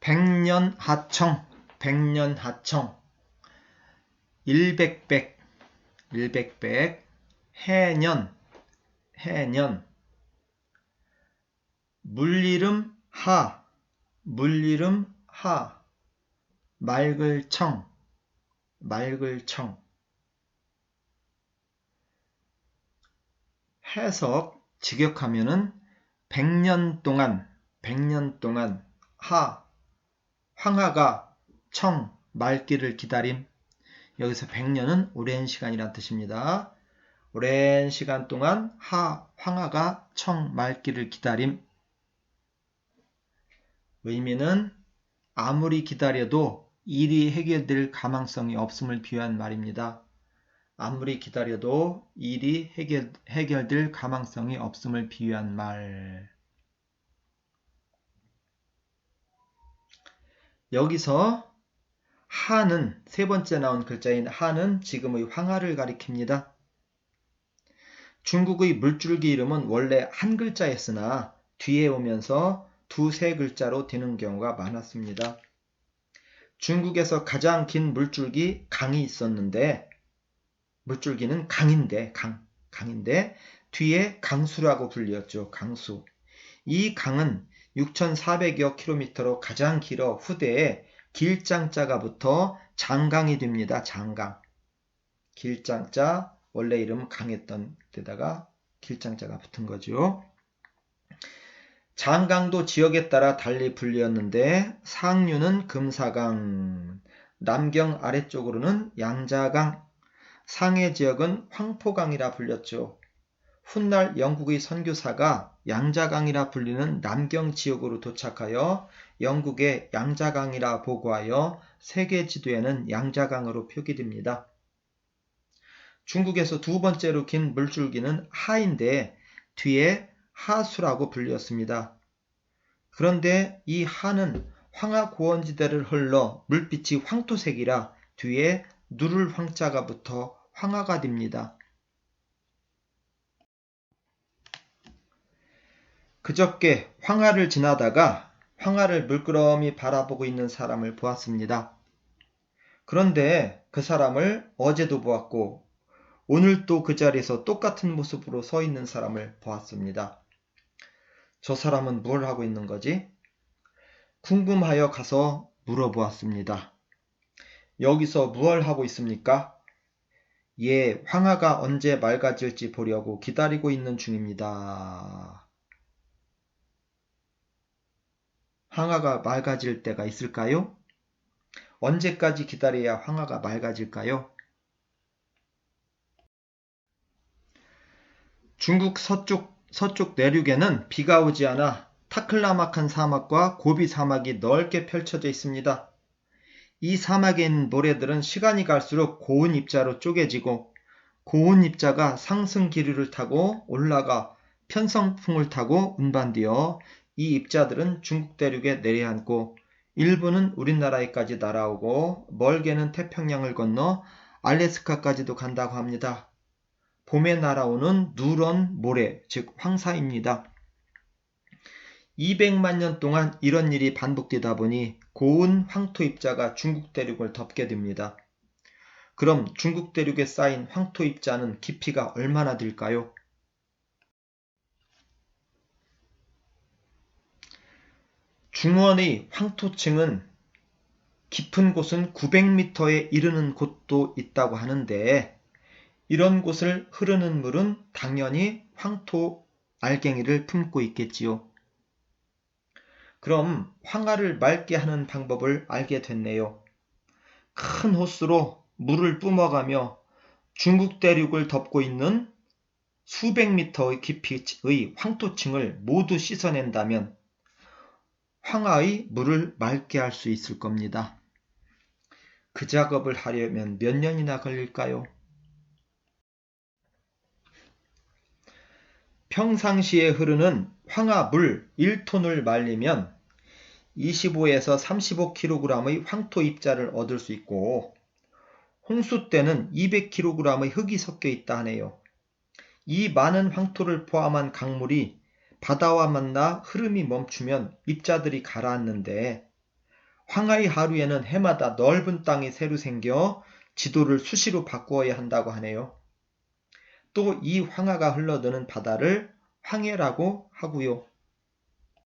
백년 하청, 백년 하청, 일백백, 일백백, 해년, 해년, 물이름 하, 물이름 하, 맑을청, 맑을청. 해석, 직역하면은 백년 동안, 백년 동안 하, 황하가 청, 말기를 기다림. 여기서 백년은 오랜 시간이란 뜻입니다. 오랜 시간 동안 하, 황하가 청, 말기를 기다림. 의미는 아무리 기다려도 일이 해결될 가망성이 없음을 비유한 말입니다. 아무리 기다려도 일이 해결, 해결될 가망성이 없음을 비유한 말. 여기서 하는 세 번째 나온 글자인 하는 지금의 황하를 가리킵니다. 중국의 물줄기 이름은 원래 한 글자였으나 뒤에 오면서 두세 글자로 되는 경우가 많았습니다. 중국에서 가장 긴 물줄기 강이 있었는데 물줄기는 강인데 강 강인데 뒤에 강수라고 불리었죠. 강수. 이 강은 6,400여 킬로미터로 가장 길어 후대에 길장자가 붙어 장강이 됩니다. 장강. 길장자 원래 이름 강했던 데다가 길장자가 붙은 거죠. 장강도 지역에 따라 달리 불리었는데 상류는 금사강, 남경 아래쪽으로는 양자강, 상해 지역은 황포강이라 불렸죠. 훗날 영국의 선교사가 양자강이라 불리는 남경 지역으로 도착하여 영국의 양자강이라 보고하여 세계 지도에는 양자강으로 표기됩니다. 중국에서 두 번째로 긴 물줄기는 하인데 뒤에 하수라고 불렸습니다. 그런데 이 하는 황하 고원지대를 흘러 물빛이 황토색이라 뒤에 누를 황자가 붙어 황하가 됩니다. 그저께 황하를 지나다가 황하를 물끄러미 바라보고 있는 사람을 보았습니다. 그런데 그 사람을 어제도 보았고 오늘 또 그 자리에서 똑같은 모습으로 서 있는 사람을 보았습니다. 저 사람은 뭘 하고 있는 거지? 궁금하여 가서 물어보았습니다. 여기서 무얼 하고 있습니까? 예, 황하가 언제 맑아질지 보려고 기다리고 있는 중입니다. 황하가 맑아질 때가 있을까요? 언제까지 기다려야 황하가 맑아질까요? 중국 서쪽, 서쪽 내륙에는 비가 오지 않아 타클라막한 사막과 고비 사막이 넓게 펼쳐져 있습니다. 이 사막에 있는 모래들은 시간이 갈수록 고운 입자로 쪼개지고 고운 입자가 상승 기류를 타고 올라가 편성풍을 타고 운반되어 이 입자들은 중국 대륙에 내려앉고 일부는 우리나라에까지 날아오고 멀게는 태평양을 건너 알래스카까지도 간다고 합니다. 봄에 날아오는 누런 모래, 즉 황사입니다. 200만 년 동안 이런 일이 반복되다 보니 고운 황토 입자가 중국 대륙을 덮게 됩니다. 그럼 중국 대륙에 쌓인 황토 입자는 깊이가 얼마나 될까요? 중원의 황토층은 깊은 곳은 900m에 이르는 곳도 있다고 하는데 이런 곳을 흐르는 물은 당연히 황토 알갱이를 품고 있겠지요. 그럼 황하를 맑게 하는 방법을 알게 됐네요. 큰 호스로 물을 뿜어가며 중국 대륙을 덮고 있는 수백 미터의 깊이의 황토층을 모두 씻어낸다면 황하의 물을 맑게 할 수 있을 겁니다. 그 작업을 하려면 몇 년이나 걸릴까요? 평상시에 흐르는 황하물 1톤을 말리면 25에서 35kg의 황토 입자를 얻을 수 있고 홍수 때는 200kg의 흙이 섞여 있다 하네요. 이 많은 황토를 포함한 강물이 바다와 만나 흐름이 멈추면 입자들이 가라앉는데 황하의 하루에는 해마다 넓은 땅이 새로 생겨 지도를 수시로 바꾸어야 한다고 하네요. 또 이 황하가 흘러드는 바다를 황해라고 하고요.